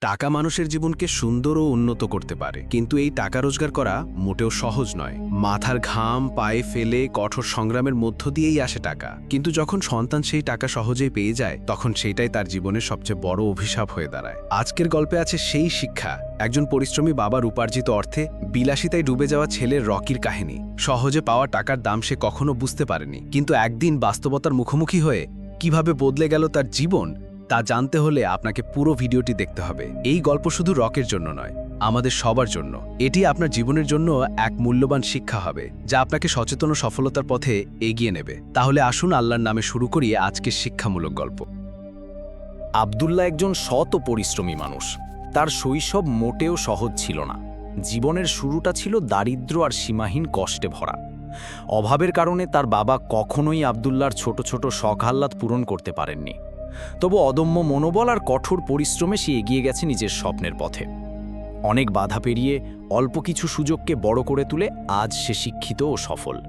টাকা মানুষের জীবনকে সুন্দর ও উন্নত করতে পারে। কিন্তু এই টাকা রোজগার করা মোটেও সহজ নয়। মাথার ঘাম, পায়ে ফেলে, কঠোর সংগ্রামের মধ্য দিয়েই আসে টাকা। কিন্তু যখন সন্তান সেই টাকা সহজেই পেয়ে যায়, তখন সেইটাই তার জীবনের সবচেয়ে বড় অভিশাপ হয়ে দাঁড়ায়। আজকের গল্পে আছে সেই শিক্ষা। একজন পরিশ্রমী বাবার উপার্জিত অর্থে বিলাসিতায় ডুবে যাওয়া ছেলের রকির কাহিনী। সহজে পাওয়া টাকার দাম সে কখনো বুঝতে পারেনি। কিন্তু একদিন বাস্তবতার মুখোমুখি হয়ে কীভাবে বদলে গেল তার জীবন তা জানতে হলে আপনাকে পুরো ভিডিওটি দেখতে হবে। এই গল্প শুধু রকের জন্য নয়, আমাদের সবার জন্য। এটি আপনার জীবনের জন্য এক মূল্যবান শিক্ষা হবে, যা আপনাকে সচেতন সফলতার পথে এগিয়ে নেবে। তাহলে আসুন আল্লাহর নামে শুরু করি আজকের শিক্ষামূলক গল্প। আবদুল্লাহ একজন শত পরিশ্রমী মানুষ। তার শৈশব মোটেও সহজ ছিল না। জীবনের শুরুটা ছিল দারিদ্র আর সীমাহীন কষ্টে ভরা। অভাবের কারণে তার বাবা কখনোই আবদুল্লার ছোট ছোট শখ আহ্লাদ পূরণ করতে পারেননি। তবু অদম্য মনোবল আর কঠোর পরিশ্রমে সে এগিয়ে গেছে নিজের স্বপ্নের পথে। অনেক বাধা পেরিয়ে অল্প কিছু সুযোগকে বড় করে তুলে আজ সে শিক্ষিত ও সফল।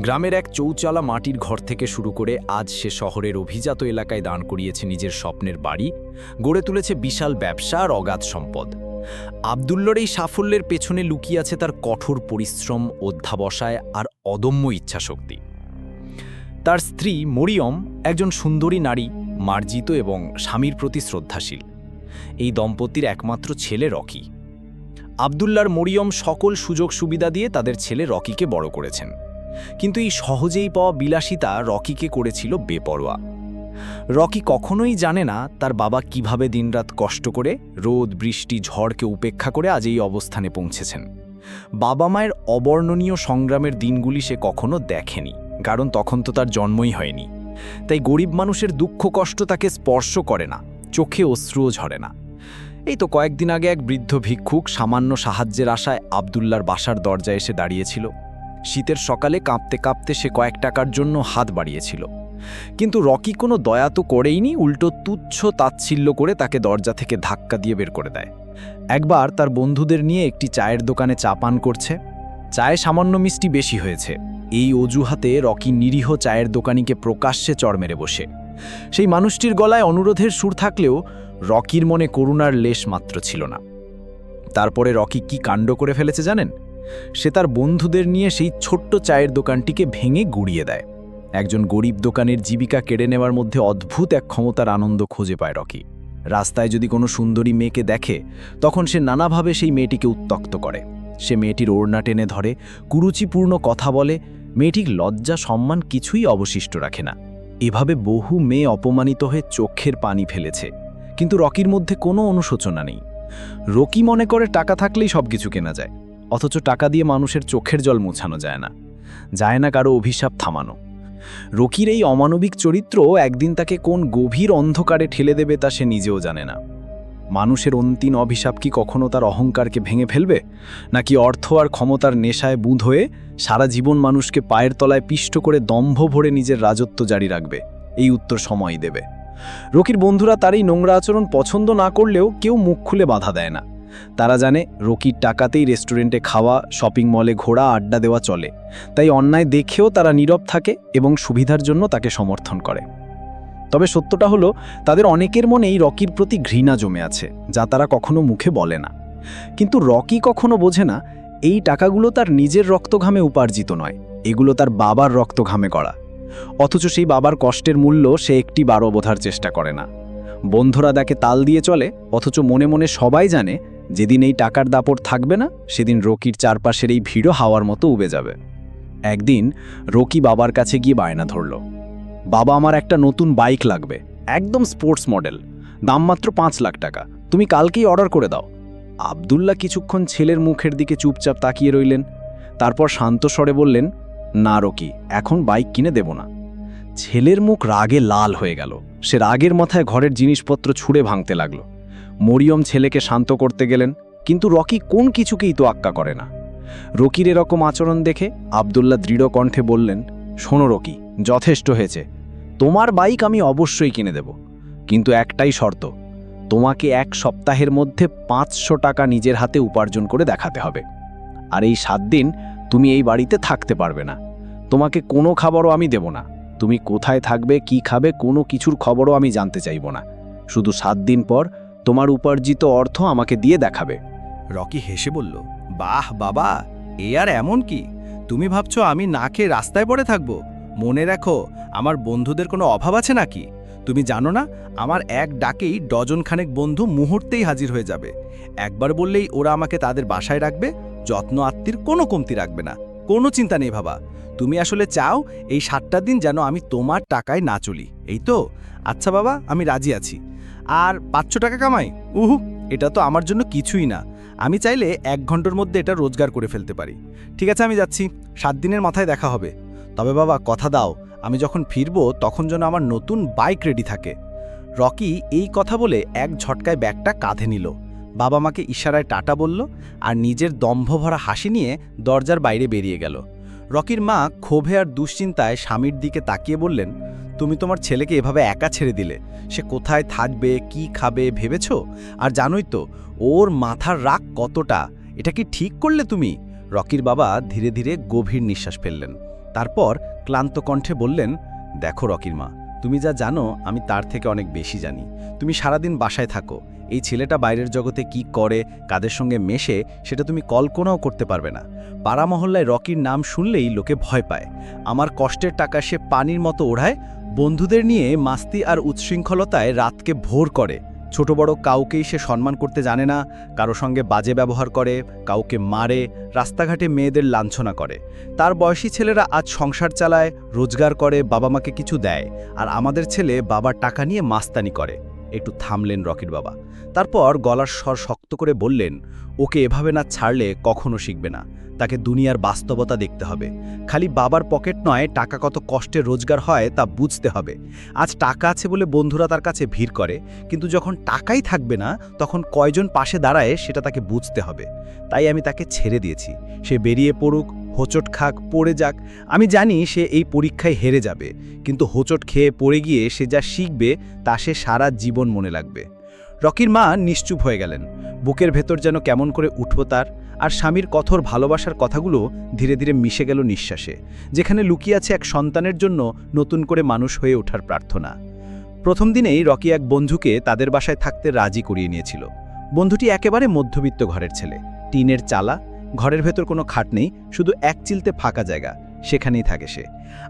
গ্রামের এক চৌচালা মাটির ঘর থেকে শুরু করে আজ সে শহরের অভিজাত এলাকায় দান করিয়েছে নিজের স্বপ্নের বাড়ি, গড়ে তুলেছে বিশাল ব্যবসা আর অগাধ সম্পদ। আবদুল্লর এই সাফল্যের পেছনে লুকিয়ে আছে তার কঠোর পরিশ্রম, অধ্যাবসায় আর অদম্য ইচ্ছাশক্তি। তার স্ত্রী মরিয়ম একজন সুন্দরী নারী মার্জিত এবং স্বামীর প্রতি শ্রদ্ধাশীল। এই দম্পতির একমাত্র ছেলে রকি। আবদুল্লার মরিয়ম সকল সুযোগ সুবিধা দিয়ে তাদের ছেলে রকিকে বড় করেছেন। কিন্তু এই সহজেই পাওয়া বিলাসিতা রকিকে করেছিল বেপরোয়া। রকি কখনোই জানে না তার বাবা কীভাবে দিনরাত কষ্ট করে, রোদ, বৃষ্টি, ঝড়কে উপেক্ষা করে আজ এই অবস্থানে পৌঁছেছেন। বাবা মায়ের অবর্ণনীয় সংগ্রামের দিনগুলি সে কখনো দেখেনি, কারণ তখন তো তার জন্মই হয়নি। তাই গরিব মানুষের দুঃখ কষ্ট তাকে স্পর্শ করে না, চোখে অশ্রুও ঝরে না। এই তো কয়েকদিন আগে এক বৃদ্ধ ভিক্ষুক সামান্য সাহায্যের আশায় আবদুল্লার বাসার দরজায় এসে দাঁড়িয়েছিল। শীতের সকালে কাঁপতে কাঁপতে সে কয়েক টাকার জন্য হাত বাড়িয়েছিল। কিন্তু রকি কোনো দয়া তো করেইনি উল্টো তুচ্ছ তাচ্ছিল্য করে তাকে দরজা থেকে ধাক্কা দিয়ে বের করে দেয়। একবার তার বন্ধুদের নিয়ে একটি চায়ের দোকানে চা পান করছে। চায়ে সামান্য মিষ্টি বেশি হয়েছে। এই অজুহাতে রকি নিরীহ চায়ের দোকানিকে প্রকাশ্যে চড় মেরে বসে। সেই মানুষটির গলায় অনুরোধের সুর থাকলেও রকির মনে করুণার লেশ মাত্র ছিল না। তারপরে রকি কি কাণ্ড করে ফেলেছে জানেন? সে তার বন্ধুদের নিয়ে সেই ছোট্ট চায়ের দোকানটিকে ভেঙে গুড়িয়ে দেয়। একজন গরিব দোকানের জীবিকা কেড়ে নেওয়ার মধ্যে অদ্ভুত এক ক্ষমতার আনন্দ খুঁজে পায় রকি। রাস্তায় যদি কোনো সুন্দরী মেয়েকে দেখে, তখন সে নানাভাবে সেই মেয়েটিকে উত্তক্ত করে। সে মেয়েটির ওড়না টেনে ধরে, কুরুচিপূর্ণ কথা বলে মেয়েটির লজ্জা, সম্মান কিছুই অবশিষ্ট রাখে না। এভাবে বহু মেয়ে অপমানিত হয়ে চোখের পানি ফেলেছে। কিন্তু রকির মধ্যে কোনো অনুশোচনা নেই। রকি মনে করে টাকা থাকলেই সব কিছু কেনা যায়। অথচ টাকা দিয়ে মানুষের চোখের জল মোছানো যায় না। যায় না কারও অভিশাপ থামানো। রকির এই অমানবিক চরিত্র একদিন তাকে কোন গভীর অন্ধকারে ঠেলে দেবে তা সে নিজেও জানে না। মানুষের অন্তিম অভিশাপ কি কখনো তার অহংকারকে ভেঙে ফেলবে? নাকি অর্থ আর ক্ষমতার নেশায় বুঁধ হয়ে সারা জীবন মানুষকে পায়ের তলায় পিষ্ট করে দম্ভ ভরে নিজের রাজত্ব জারি রাখবে। এই উত্তর সময়ই দেবে। রকির বন্ধুরা তার এই নোংরা আচরণ পছন্দ না করলেও কেউ মুখ খুলে বাধা দেয় না। তারা জানে রকির টাকাতেই রেস্টুরেন্টে খাওয়া, শপিং মলে ঘোরা, আড্ডা দেওয়া চলে। তাই অন্যায় দেখেও তারা নীরব থাকে এবং সুবিধার জন্য তাকে সমর্থন করে। তবে সত্যটা হলো, তাদের অনেকের মনেই রকির প্রতি ঘৃণা জমে আছে, যা তারা কখনো মুখে বলে না। কিন্তু রকি কখনো বোঝে না এই টাকাগুলো তার নিজের রক্তঘামে উপার্জিত নয়, এগুলো তার বাবার রক্তঘামে করা অথচ সেই বাবার কষ্টের মূল্য সে একটি বারো বোঝার চেষ্টা করে না। বন্ধুরা তাকে তাল দিয়ে চলে, অথচ মনে মনে সবাই জানে, যেদিন এই টাকার দাপট থাকবে না, সেদিন রকির চারপাশের এই ভিড়ও হাওয়ার মতো উবে যাবে। একদিন রকি বাবার কাছে গিয়ে বায়না ধরল, বাবা আমার একটা নতুন বাইক লাগবে, একদম স্পোর্টস মডেল, দাম মাত্র পাঁচ লাখ টাকা, তুমি কালকেই অর্ডার করে দাও। আবদুল্লাহ কিছুক্ষণ ছেলের মুখের দিকে চুপচাপ তাকিয়ে রইলেন। তারপর শান্ত স্বরে বললেন, না রকি, এখন বাইক কিনে দেব না। ছেলের মুখ রাগে লাল হয়ে গেল। সে রাগের মাথায় ঘরের জিনিসপত্র ছুঁড়ে ভাঙতে লাগল। মরিয়ম ছেলেকে শান্ত করতে গেলেন, কিন্তু রকি কোন কিছুকেই তো আক্কা করে না। রকির এরকম আচরণ দেখে আবদুল্লাহ দৃঢ় কণ্ঠে বললেন, শোনো রকি, যথেষ্ট হয়েছে। তোমার বাইক আমি অবশ্যই কিনে দেব, কিন্তু একটাই শর্ত তোমাকে এক সপ্তাহের মধ্যে পাঁচশো টাকা নিজের হাতে উপার্জন করে দেখাতে হবে। আর এই সাত দিন তুমি এই বাড়িতে থাকতে পারবে না। তোমাকে কোনো খাবারও আমি দেব না। তুমি কোথায় থাকবে, কি খাবে, কোনো কিছুর খবরও আমি জানতে চাইব না। শুধু সাত দিন পর তোমার উপার্জিত অর্থ আমাকে দিয়ে দেখাবে। রকি হেসে বলল, বাহ, বাবা, এ আর এমন কি? তুমি ভাবছ আমি না খেয়ে রাস্তায় পড়ে থাকব? মনে রাখো, আমার বন্ধুদের কোনো অভাব আছে নাকি? তুমি জানো না, আমার এক ডাকেই ডজনখানেক বন্ধু মুহূর্তেই হাজির হয়ে যাবে। একবার বললেই ওরা আমাকে তাদের বাসায় রাখবে, যত্ন আত্মীর কোনো কমতি রাখবে না। কোনো চিন্তা নেই ভাবা। তুমি আসলে চাও এই সাতটা দিন যেন আমি তোমার টাকায় না চলি, এই তো? আচ্ছা বাবা, আমি রাজি আছি। আর পাঁচশো টাকা কামাই? উহু, এটা তো আমার জন্য কিছুই না। আমি চাইলে এক ঘণ্টার মধ্যে এটা রোজগার করে ফেলতে পারি। ঠিক আছে, আমি যাচ্ছি। সাত দিনের মাথায় দেখা হবে। তবে বাবা, কথা দাও। আমি যখন ফিরবো, তখন যেন আমার নতুন বাইক রেডি থাকে। রকি এই কথা বলে এক ঝটকায় ব্যাগটা কাঁধে নিল। বাবা মাকে ইশারায় টাটা বলল আর নিজের দম্ভ ভরা হাসি নিয়ে দরজার বাইরে বেরিয়ে গেল। রকির মা ক্ষোভে আর দুশ্চিন্তায় স্বামীর দিকে তাকিয়ে বললেন, তুমি তোমার ছেলেকে এভাবে একা ছেড়ে দিলে? সে কোথায় থাকবে, কি খাবে, ভেবেছ? আর জানোই তো, ওর মাথার রাগ কতটা। এটা কি ঠিক করলে তুমি? রকির বাবা ধীরে ধীরে গভীর নিঃশ্বাস ফেললেন। তারপর ক্লান্ত কণ্ঠে বললেন, দেখো রকির মা, তুমি যা জানো, আমি তার থেকে অনেক বেশি জানি। তুমি সারাদিন বাসায় থাকো। এই ছেলেটা বাইরের জগতে কি করে, কাদের সঙ্গে মেশে, সেটা তুমি কল্পনাও করতে পারবে না। পাড়া মহল্লায় রকির নাম শুনলেই লোকে ভয় পায়। আমার কষ্টের টাকা সে পানির মতো ওড়ায়, বন্ধুদের নিয়ে মাস্তি আর উচ্ছৃঙ্খলতায় রাতকে ভোর করে। ছোট বড় কাউকেই সে সম্মান করতে জানে না, কারও সঙ্গে বাজে ব্যবহার করে, কাউকে মারে, রাস্তাঘাটে মেয়েদের লাঞ্ছনা করে। তার বয়সী ছেলেরা আজ সংসার চালায়, রোজগার করে, বাবা মাকে কিছু দেয়, আর আমাদের ছেলে বাবার টাকা নিয়ে মাস্তানি করে। একটু থামলেন রকির বাবা। তারপর গলার স্বর শক্ত করে বললেন, ওকে এভাবে না ছাড়লে কখনো শিখবে না। তাকে দুনিয়ার বাস্তবতা দেখতে হবে। খালি বাবার পকেট নয়, টাকা কত কষ্টে রোজগার হয় তা বুঝতে হবে। আজ টাকা আছে বলে বন্ধুরা তার কাছে ভিড় করে, কিন্তু যখন টাকাই থাকবে না, তখন কয়জন পাশে দাঁড়ায় সেটা তাকে বুঝতে হবে। তাই আমি তাকে ছেড়ে দিয়েছি। সে বেরিয়ে পড়ুক, হোঁচট খাক, পড়ে যাক। আমি জানি সে এই পরীক্ষায় হেরে যাবে, কিন্তু হোঁচট খেয়ে পড়ে গিয়ে সে যা শিখবে, তা সে সারা জীবন মনে লাগবে রকির মা নিশ্চুপ হয়ে গেলেন। বুকের ভেতর যেন কেমন করে উঠব তার। আর স্বামীর কঠোর ভালোবাসার কথাগুলো ধীরে ধীরে মিশে গেল নিঃশ্বাসে, যেখানে লুকিয়ে আছে এক সন্তানের জন্য নতুন করে মানুষ হয়ে ওঠার প্রার্থনা। প্রথম দিনেই রকি এক বন্ধুকে তাদের বাসায় থাকতে রাজি করিয়ে নিয়েছিল। বন্ধুটি একেবারে মধ্যবিত্ত ঘরের ছেলে, টিনের চালা, ঘরের ভেতর কোনো খাট নেই, শুধু এক চিলতে ফাঁকা জায়গা, সেখানেই থাকে সে।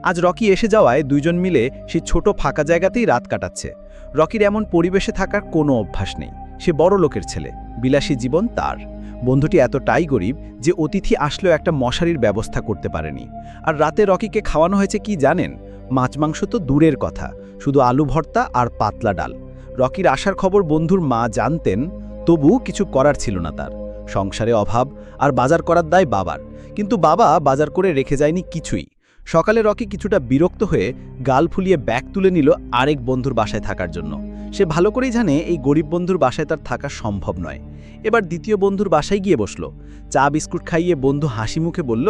আজ রকি এসে যাওয়ায় দুইজন মিলে সেই ছোট ফাঁকা জায়গাতেই রাত কাটাচ্ছে। রকির এমন পরিবেশে থাকার কোনো অভ্যাস নেই। সে বড় লোকের ছেলে, বিলাসী জীবন তার। বন্ধুটি এতটাই গরিব যে অতিথি আসলেও একটা মশারির ব্যবস্থা করতে পারেনি। আর রাতে রকিকে খাওয়ানো হয়েছে কি জানেন? মাছ মাংস তো দূরের কথা, শুধু আলু ভর্তা আর পাতলা ডাল। রকির আসার খবর বন্ধুর মা জানতেন, তবু কিছু করার ছিল না তার। সংসারে অভাব আর বাজার করার দায় বাবার, কিন্তু বাবা বাজার করে রেখে যায়নি কিছুই। সকালে রকি কিছুটা বিরক্ত হয়ে গাল ফুলিয়ে ব্যাগ তুলে নিল আরেক বন্ধুর বাসায় থাকার জন্য। সে ভালো করেই জানে এই গরিব বন্ধুর বাসায় তার থাকা সম্ভব নয়। এবার দ্বিতীয় বন্ধুর বাসায় গিয়ে বসল। চা বিস্কুট খাইয়ে বন্ধু হাসি মুখে বলল,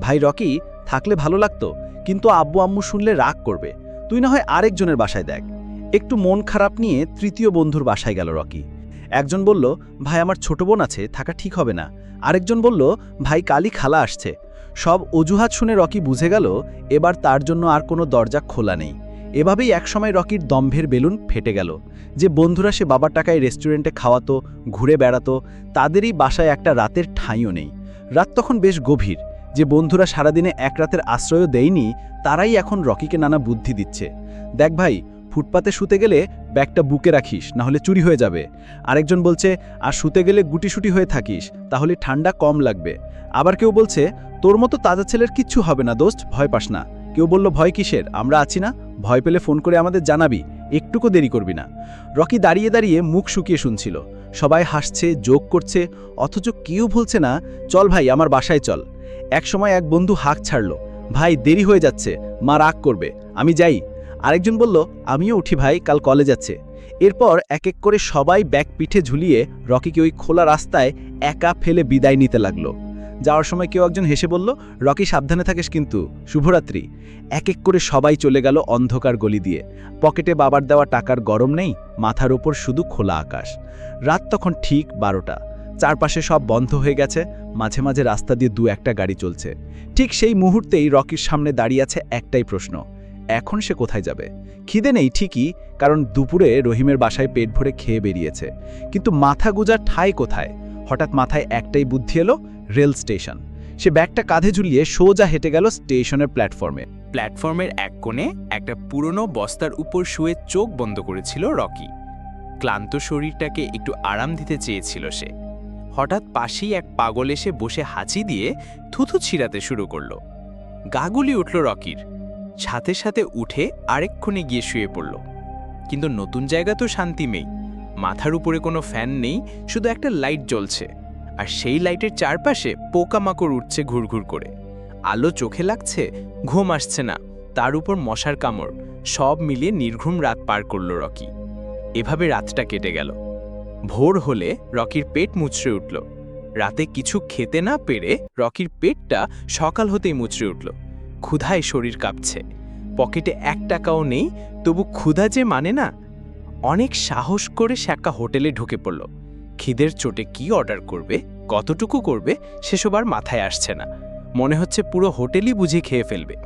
ভাই রকি, থাকলে ভালো লাগতো, কিন্তু আব্বু আম্মু শুনলে রাগ করবে। তুই না হয় আরেকজনের বাসায় দেখ। একটু মন খারাপ নিয়ে তৃতীয় বন্ধুর বাসায় গেল রকি। একজন বলল, ভাই, আমার ছোট বোন আছে, থাকা ঠিক হবে না। আরেকজন বলল, ভাই কালি খালা আসছে। সব অজুহাত শুনে রকি বুঝে গেল, এবার তার জন্য আর কোনো দরজা খোলা নেই। এভাবেই একসময় রকির দম্ভের বেলুন ফেটে গেল। যে বন্ধুরা সে বাবার টাকায় রেস্টুরেন্টে খাওয়াতো, ঘুরে বেড়াতো, তাদেরই বাসায় একটা রাতের ঠাঁইও নেই। রাত তখন বেশ গভীর। যে বন্ধুরা সারাদিনে এক রাতের আশ্রয়ও দেয়নি, তারাই এখন রকিকে নানা বুদ্ধি দিচ্ছে। দেখ ভাই, ফুটপাতে শুতে গেলে ব্যাগটা বুকে রাখিস না হলে চুরি হয়ে যাবে। আরেকজন বলছে, আর শুতে গেলে গুটিসুটি হয়ে থাকিস, তাহলে ঠান্ডা কম লাগবে। আবার কেউ বলছে, তোর মতো তাজা ছেলের কিচ্ছু হবে না দোস্ত, ভয় পাস না। কেউ বলল, ভয় কিসের? আমরা আছি না। ভয় পেলে ফোন করে আমাদের জানাবি। একটুকু দেরি করবি না। রকি দাঁড়িয়ে দাঁড়িয়ে মুখ শুকিয়ে শুনছিল। সবাই হাসছে যোগ করছে, অথচ কেউ ভুলছে না, চল ভাই, আমার বাসায় চল। এক সময় এক বন্ধু হাঁক ছাড়ল, ভাই, দেরি হয়ে যাচ্ছে, মা রাগ করবে, আমি যাই। আরেকজন বলল, আমিও উঠি ভাই, কাল কলেজ যাচ্ছে এরপর এক এক করে সবাই ব্যাগ পিঠে ঝুলিয়ে রকিকে ওই খোলা রাস্তায় একা ফেলে বিদায় নিতে লাগল। যাওয়ার সময় কেউ একজন হেসে বলল, রকি, সাবধানে থাকিস কিন্তু। শুভরাত্রি। এক এক করে সবাই চলে গেল অন্ধকার গলি দিয়ে। পকেটে বাবার দেওয়া টাকার গরম নেই, মাথার ওপর শুধু খোলা আকাশ। রাত তখন ঠিক বারোটা। চারপাশে সব বন্ধ হয়ে গেছে, মাঝে মাঝে রাস্তা দিয়ে দু একটা গাড়ি চলছে। ঠিক সেই মুহূর্তেই রকির সামনে দাঁড়িয়ে আছে একটাই প্রশ্ন, এখন সে কোথায় যাবে? খিদে নেই ঠিকই, কারণ দুপুরে রহিমের বাসায় পেট ভরে খেয়ে বেরিয়েছে। কিন্তু মাথা গুজার ঠাঁই কোথায়? হঠাৎ মাথায় একটাই বুদ্ধি এলো রেল স্টেশন। সে ব্যাগটা কাঁধে ঝুলিয়ে সোজা হেঁটে গেল স্টেশনের প্ল্যাটফর্মে। প্ল্যাটফর্মের এক কোণে একটা পুরনো বস্তার উপর শুয়ে চোখ বন্ধ করেছিল রকি। ক্লান্ত শরীরটাকে একটু আরাম দিতে চেয়েছিল সে। হঠাৎ পাশেই এক পাগল এসে বসে হাঁচি দিয়ে থুথু ছিঁড়াতে শুরু করল। গাগুলি উঠল রকির। সাথে সাথে উঠে আরেকক্ষণে গিয়ে শুয়ে পড়ল। কিন্তু নতুন জায়গা তো শান্তি নেই। মাথার উপরে কোনো ফ্যান নেই, শুধু একটা লাইট জ্বলছে। আর সেই লাইটের চারপাশে পোকামাকড় উঠছে ঘুরঘুর করে। আলো চোখে লাগছে, ঘুম আসছে না। তার উপর মশার কামড়, সব মিলিয়ে নির্ঘুম রাত পার করল রকি। এভাবে রাতটা কেটে গেল। ভোর হলে রকির পেট মুচড়ে উঠল। রাতে কিছু খেতে না পেরে রকির পেটটা সকাল হতেই মুচড়ে উঠল। ক্ষুধায় শরীর কাঁপছে। পকেটে এক টাকাও নেই, তবু ক্ষুধা যে মানে না? অনেক সাহস করে সে হোটেলে ঢুকে পড়ল। খিদের চোটে কি অর্ডার করবে, কতটুকু করবে, সেসব আর মাথায় আসছে না। মনে হচ্ছে পুরো হোটেলই বুঝে খেয়ে ফেলবে।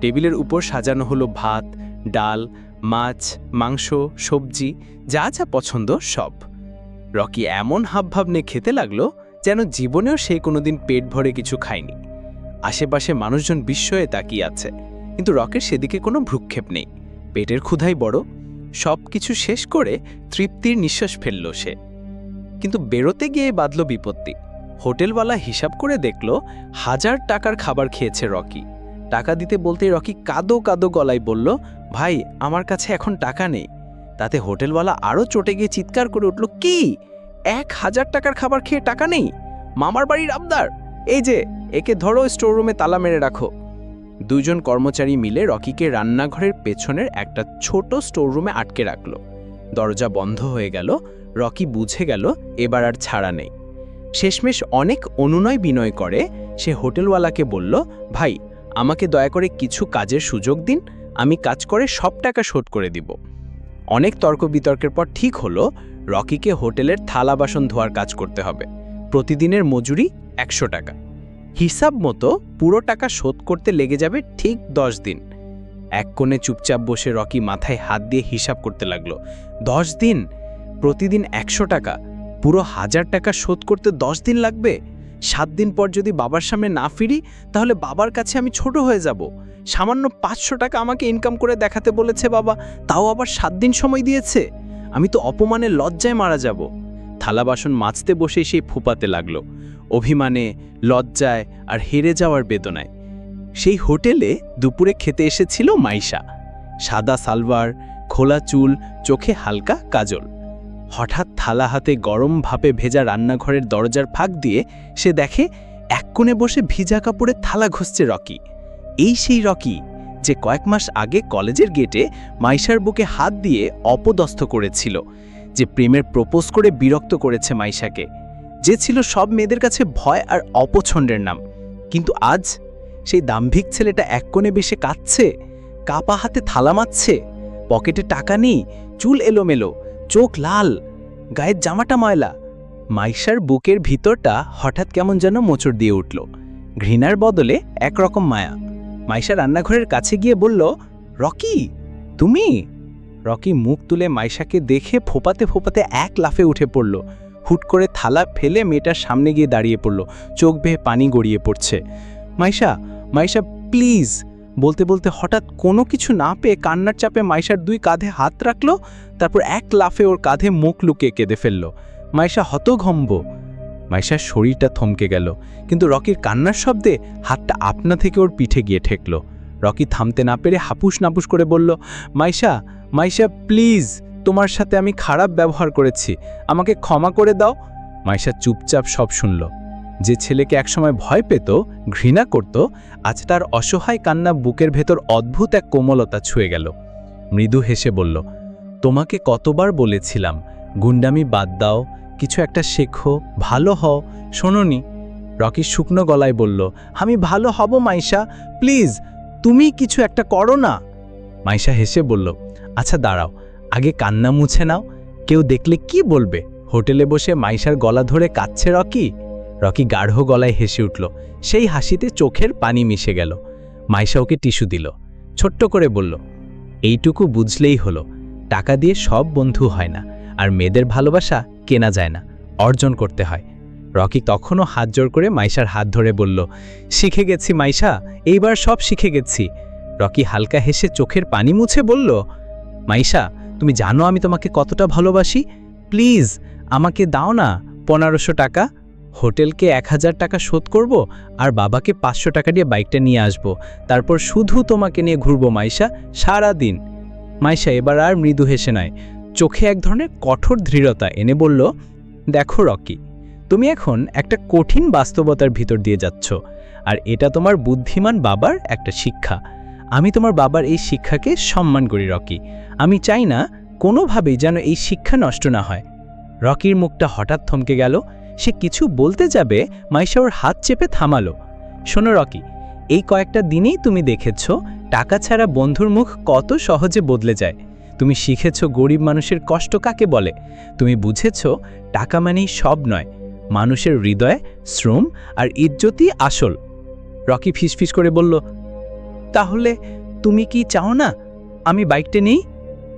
টেবিলের উপর সাজানো হলো ভাত, ডাল, মাছ, মাংস, সবজি, যা যা পছন্দ সব। রকি এমন হাবভাব নিয়ে খেতে লাগল যেন জীবনেও সে কোনোদিন পেট ভরে কিছু খায়নি। আশেপাশে মানুষজন বিস্ময়ে তাকিয়ে আছে, কিন্তু রকের সেদিকে কোনো ভ্রুক্ষেপ নেই। পেটের ক্ষুধাই বড় সব কিছু শেষ করে তৃপ্তির নিঃশ্বাস ফেলল সে। কিন্তু বেরোতে গিয়ে বাঁধল বিপত্তি। হোটেলওয়ালা হিসাব করে দেখল, হাজার টাকার খাবার খেয়েছে রকি। টাকা দিতে বলতেই রকি কাদো কাদো গলায় বলল, ভাই, আমার কাছে এখন টাকা নেই। তাতে হোটেলওয়ালা আরও চটে গিয়ে চিৎকার করে উঠল, কি? এক হাজার টাকার খাবার খেয়ে টাকা নেই? মামার বাড়ির আবদার? এই যে, একে ধরো স্টোররুমে তালা মেরে রাখো। দুজন কর্মচারী মিলে রকিকে রান্নাঘরের পেছনের একটা ছোট স্টোররুমে আটকে রাখল। দরজা বন্ধ হয়ে গেল, রকি বুঝে গেল এবার আর ছাড়া নেই। শেষমেশ অনেক অনুনয় বিনয় করে, সে হোটেলওয়ালাকে বলল, ভাই, আমাকে দয়া করে কিছু কাজের সুযোগ দিন, আমি কাজ করে সব টাকা শোধ করে দিব। অনেক তর্ক বিতর্কের পর ঠিক হলো, রকিকে হোটেলের থালা বাসন ধোয়ার কাজ করতে হবে। প্রতিদিনের মজুরি একশো টাকা। হিসাব মতো পুরো টাকা শোধ করতে লেগে যাবে ঠিক দশ দিন। এক কোণে চুপচাপ বসে রকি মাথায় হাত দিয়ে হিসাব করতে লাগল। দশ দিন? প্রতিদিন একশো টাকা। পুরো হাজার টাকা শোধ করতে দশ দিন লাগবে? সাত দিন পর যদি বাবার সামনে না ফিরি, তাহলে বাবার কাছে আমি ছোট হয়ে যাব। সামান্য পাঁচশো টাকা আমাকে ইনকাম করে দেখাতে বলেছে বাবা, তাও আবার সাত দিন সময় দিয়েছে। আমি তো অপমানে লজ্জায় মারা যাব। থালা বাসন মাজতে বসে সেই ফুপাতে লাগল। অভিমানে, লজ্জায় আর হেরে যাওয়ার বেদনায়। সেই হোটেলে দুপুরে খেতে এসেছিল মাইশা। সাদা সালভার খোলা চুল, চোখে হালকা কাজল। হঠাৎ থালা হাতে গরম ভাপে ভেজা রান্নাঘরের দরজার ফাঁক দিয়ে সে দেখে এক কোণে বসে ভিজা কাপড়ে থালা ঘষছে রকি। এই সেই রকি যে কয়েক মাস আগে কলেজের গেটে মাইশার বুকে হাত দিয়ে অপদস্থ করেছিল, যে প্রেমের প্রপোজ করে বিরক্ত করেছে মাইশাকে। যে ছিল সব মেয়েদের কাছে ভয় আর অপছন্দের নাম। কিন্তু আজ সেই দাম্ভিক ছেলেটা এক কোণে বেশে কাঁদছে, কাপা হাতে থালা মারছে, পকেটে টাকা নেই, চুল এলোমেলো, চোখ লাল, গায়ের জামাটা ময়লা। মাইশার বুকের ভিতরটা হঠাৎ কেমন যেন মোচড় দিয়ে উঠল। ঘৃণার বদলে একরকম মায়া। মাইশা রান্নাঘরের কাছে গিয়ে বলল, রকি, তুমি? রকি মুখ তুলে মাইশাকে দেখে ফোপাতে ফোপাতে এক লাফে উঠে পড়ল। হুট করে থালা ফেলে মেয়েটার সামনে গিয়ে দাঁড়িয়ে পড়ল। চোখ বেয়ে পানি গড়িয়ে পড়ছে। মাইশা মাইশা প্লিজ বলতে বলতে হঠাৎ কোনো কিছু না পেয়ে কান্নার চাপে মাইশার দুই কাঁধে হাত রাখল, তারপর এক লাফে ওর কাঁধে মুখ লুকিয়ে কেঁদে ফেলল। মাইশা হতঘম্ব মাইশার শরীরটা থমকে গেল, কিন্তু রকির কান্নার শব্দে হাতটা আপনা থেকে ওর পিঠে গিয়ে ঠেকল। রকি থামতে না পেরে হাপুস নাপুস করে বলল, মাইশা মাইশা প্লিজ তোমার সাথে আমি খারাপ ব্যবহার করেছি, আমাকে ক্ষমা করে দাও। মাইশা চুপচাপ সব শুনল। যে ছেলেকে একসময় ভয় পেত, ঘৃণা করত, আজ তার অসহায় কান্না বুকের ভেতর অদ্ভুত এক কোমলতা ছুঁয়ে গেল। মৃদু হেসে বলল, তোমাকে কতবার বলেছিলাম, গুন্ডামি বাদ দাও, কিছু একটা শেখো, ভালো হও, শোনোনি? রকি শুকনো গলায় বলল, আমি ভালো হব মাইশা, প্লিজ তুমি কিছু একটা করো না। মাইশা হেসে বলল আচ্ছা দাঁড়াও, আগে কান্না মুছে নাও, কেউ দেখলে কি বলবে? হোটেলে বসে মাইশার গলা ধরে কাচ্ছে রকি। রকি গাঢ় গলায় হেসে উঠল। সেই হাসিতে চোখের পানি মিশে গেল। মাইশা ওকে টিস্যু দিল। ছোট্ট করে বলল, এইটুকু বুঝলেই হলো। টাকা দিয়ে সব বন্ধু হয় না, আর মেয়েদের ভালোবাসা কেনা যায় না, অর্জন করতে হয়। রকি তখনও হাত জোর করে মাইশার হাত ধরে বলল, শিখে গেছি মাইশা, এইবার সব শিখে গেছি। রকি হালকা হেসে চোখের পানি মুছে বলল, মাইশা, তুমি জানো আমি তোমাকে কতটা ভালোবাসি? প্লিজ, আমাকে দাও না পনেরোশো টাকা। হোটেলকে এক হাজার টাকা শোধ করব আর বাবাকে পাঁচশো টাকা দিয়ে বাইকটা নিয়ে আসব। তারপর শুধু তোমাকে নিয়ে ঘুরবো মাইশা সারা দিন মাইশা এবার আর মৃদু হেসে নয় চোখে এক ধরনের কঠোর দৃঢ়তা এনে বলল, দেখো রকি, তুমি এখন একটা কঠিন বাস্তবতার ভিতর দিয়ে যাচ্ছ, আর এটা তোমার বুদ্ধিমান বাবার একটা শিক্ষা। আমি তোমার বাবার এই শিক্ষাকে সম্মান করি রকি। আমি চাই না কোনোভাবেই যেন এই শিক্ষা নষ্ট না হয়। রকির মুখটা হঠাৎ থমকে গেল সে কিছু বলতে যাবে, মাইশা ওর হাত চেপে থামালো। শোনো রকি, এই কয়েকটা দিনেই তুমি দেখেছ, টাকা ছাড়া বন্ধুর মুখ কত সহজে বদলে যায়। তুমি শিখেছ গরিব মানুষের কষ্ট কাকে বলে। তুমি বুঝেছ, টাকা মানেই সব নয়, মানুষের হৃদয়, শ্রম আর ইজ্জতই আসল। রকি ফিসফিস করে বলল, তাহলে তুমি কি চাও না? আমি বাইকটা নেই?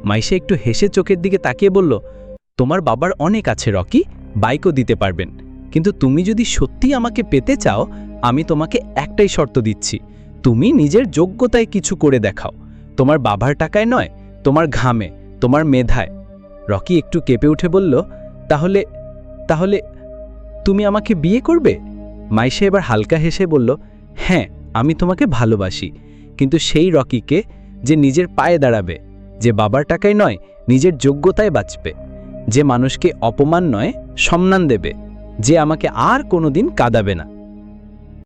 মাইশা একটু হেসে চোখের দিকে তাকিয়ে বলল, তোমার বাবার অনেক আছে রকি বাইকও দিতে পারবেন। কিন্তু তুমি যদি সত্যি আমাকে পেতে চাও, আমি তোমাকে একটাই শর্ত দিচ্ছি। তুমি নিজের যোগ্যতায় কিছু করে দেখাও। তোমার বাবার টাকায় নয়, তোমার ঘামে, তোমার মেধায়। রকি একটু কেঁপে উঠে বলল, তাহলে তাহলে তুমি আমাকে বিয়ে করবে? মাইশা এবার হালকা হেসে বলল হ্যাঁ আমি তোমাকে ভালোবাসি। কিন্তু সেই রকিকে যে নিজের পায়ে দাঁড়াবে, যে বাবার টাকায় নয়, নিজের যোগ্যতায় বাঁচবে। যে মানুষকে অপমান নয় সম্মান দেবে। যে আমাকে আর কোনোদিন কাঁদাবে না।